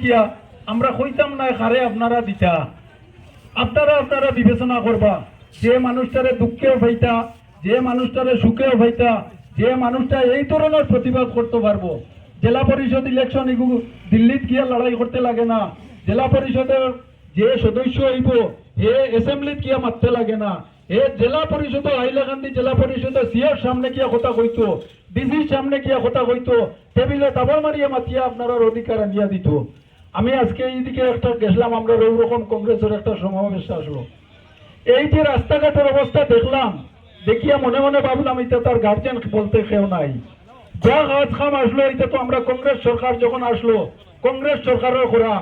কিয়া, আমরা কইতাম না খারে আপনারা দিতা। আপনারা আপনারা বিবেচনা করবা, যে মানুষটারে দুঃখেও পাইতা, যে মানুষটারে সুখেও পাইতা, যে মানুষটা এই ধরনের প্রতিবাদ করতে পারব। জেলা পরিষদ ইলেকশন দিল্লিত গিয়া লড়াই করতে লাগে না। জেলা পরিষদের যে সদস্য হইব হে অ্যাসেম্বলিত গিয়া মারতে লাগে না। হে জেলা পরিষদ হাইলাকান্দি জেলা পরিষদের সিএর সামনে গিয়া কথা কইতো ডিসির সামনে গিয়া কথা কইতো, টেবিলে ডাবল মারিয়া মাতিয়া আপনারা অধিকার আনিয়া দিত। আমি আজকে এইদিকে একটা গেছিলাম, আমরা রকম কংগ্রেসের একটা সমাবেশ আসলো। এই যে রাস্তাঘাটের অবস্থা দেখলাম, দেখিয়া মনে মনে ভাবলাম এটা তার গার্জেন বলতে কেউ নাই। যা কাজ খাম আসলো এটা তো আমরা কংগ্রেস সরকার যখন আসলো, কংগ্রেস সরকারের করা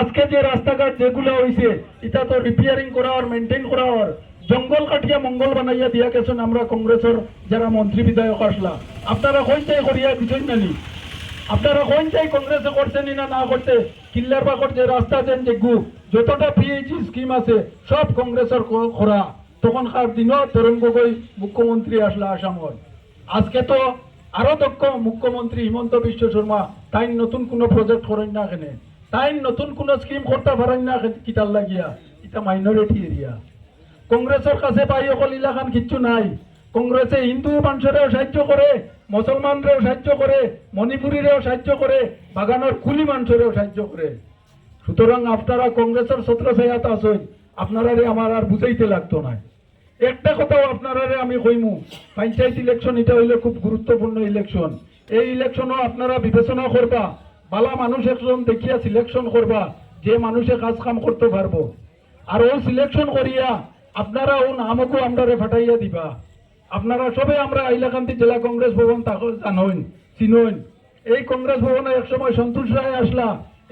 আজকে যে রাস্তাঘাট যেগুলো হয়েছে এটা তো রিপেয়ারিং করা আর মেনটেন করা আর জঙ্গল কাটিয়া মঙ্গল বানাইয়া দিয়া গেছেন আমরা কংগ্রেসের যারা মন্ত্রী বিধায়ক আসলা। আপনারা কইতে করিয়া বিষয় নানি আপনারা কোন চাই কংগ্রেসে করছেন না না করতে কিল্লার বাকর যে রাস্তা দেন যে গু। যতটা পিএইচি স্কিম আছে, সব কংগ্রেসের করা তখন কার দিনও তরুণ গগৈ মুখ্যমন্ত্রী আসলা আসামত আজকে তো আরও দক্ষ মুখ্যমন্ত্রী হিমন্ত বিশ্ব শর্মা, তাই নতুন কোনো প্রজেক্ট করেন না এখানে তাই নতুন কোনো স্কিম করতে পারেন না কিতার লাগিয়া। এটা মাইনরিটি এরিয়া কংগ্রেসের কাছে পাই অকল ইলাকান কিচ্ছু নাই। কংগ্রেসে হিন্দু মানুষেরও সাহায্য করে মুসলমানরেও সাহায্য করে মণিপুরীরেও সাহায্য করে, বাগানের কুলি মানুষেরও সাহায্য করে। সুতরাং আপনারা কংগ্রেসের ছত্র ছায়াত আছেন আপনারা আমার আর বুঝাইতে লাগতো না। একটা কথাও আপনারা আমি কইমু, পঞ্চায়েত ইলেকশন এটা হইলে খুব গুরুত্বপূর্ণ ইলেকশন এই ইলেকশনও আপনারা বিবেচনা করবা, বালা মানুষ একজন দেখিয়া সিলেকশন করবা, যে মানুষে কাজ কাম করতে পারব। আর ও সিলেকশন করিয়া, আপনারা ও নামকও আমরা ফাটাইয়া দিবা। আপনারা সবে আমরা হাইলাকান্দি জেলা কংগ্রেস ভবন তাকে জানইন চিনইন এই কংগ্রেস ভবনে এক সময় সন্তোষ রায় আসলা,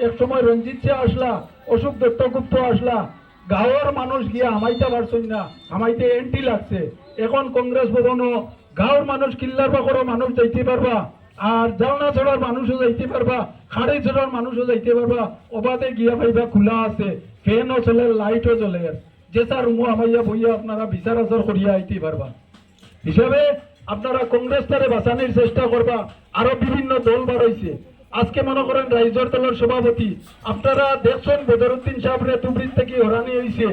এক সময় রঞ্জিত শাহ আসলা, অশোক দত্তগুপ্ত আসলা। গাঁৱৰ মানুষ গিয়া হামাইতে পারছই না, হামাইতে এন্টি লাগছে। এখন কংগ্রেস ভবনও গাঁৱৰ মানুষ কিল্লার বাকরও মানুষ যাইতে পারবা, আর জালনা ছড়ার মানুষও যাইতে পারবা, খাড়ি ছড়ার মানুষও যাইতে পারবা, অবাধে গিয়া পাইবা খোলা আছে, ফ্যানও চলে, লাইটও জ্বলে। যেসা রুমও আমাইয়া বইয়া আপনারা বিচার আচার করিয়া আইতে পারবা। হিসাবে আপনারা কংগ্রেস তারে বাঁচানোর চেষ্টা করবা। আরও বিভিন্ন দল বাড়াইছে। আজকে মনে করেন রাইজর দলের সভাপতি। আপনারা দেখছেন বদরুদ্দিন সাহেবরে তুবরির থেকে হরানি হয়েছে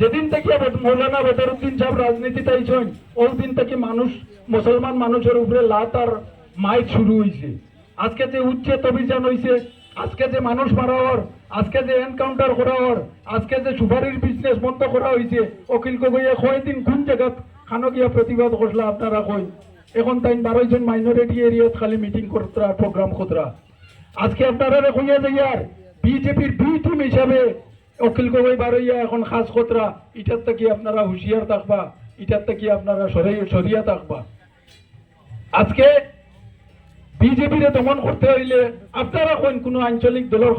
যেদিন থেকে মৌলানা বদরুদ্দিন সাহেব রাজনীতিতে আইছেন, ওই দিন থেকে মানুষ, মুসলমান মানুষের উপরে লাত আর মাইক শুরু হয়েছে আজকে যে উচ্ছেদ অভিযান হয়েছে আজকে যে মানুষ মারা হওয়ার, আজকে যে এনকাউন্টার করা হওয়ার, আজকে যে সুপারির বিজনেস বন্ধ করা হয়েছে অখিল গগৈয়ে কয়দিন কোন জায়গাত খানো প্রতিবাদ করলা আপনারা কই? এখন তাই বারো জন মাইনরিটি এরিয়াত খালি মিটিং করতরা প্রোগ্রাম করতরা আজকে আপনারা কইয়া যাইয়ার বিজেপির বি টিম হিসাবে অখিল গগৈ বারইয়া এখন খাস খতরা, ইটার থেকে আপনারা হুঁশিয়ার থাকবা, ইটার থেকে আপনারা সরিয়া থাকবা। আজকে বিজেপিরে দমন করতে হইলে আপনারা কোন কোনো আঞ্চলিক দলের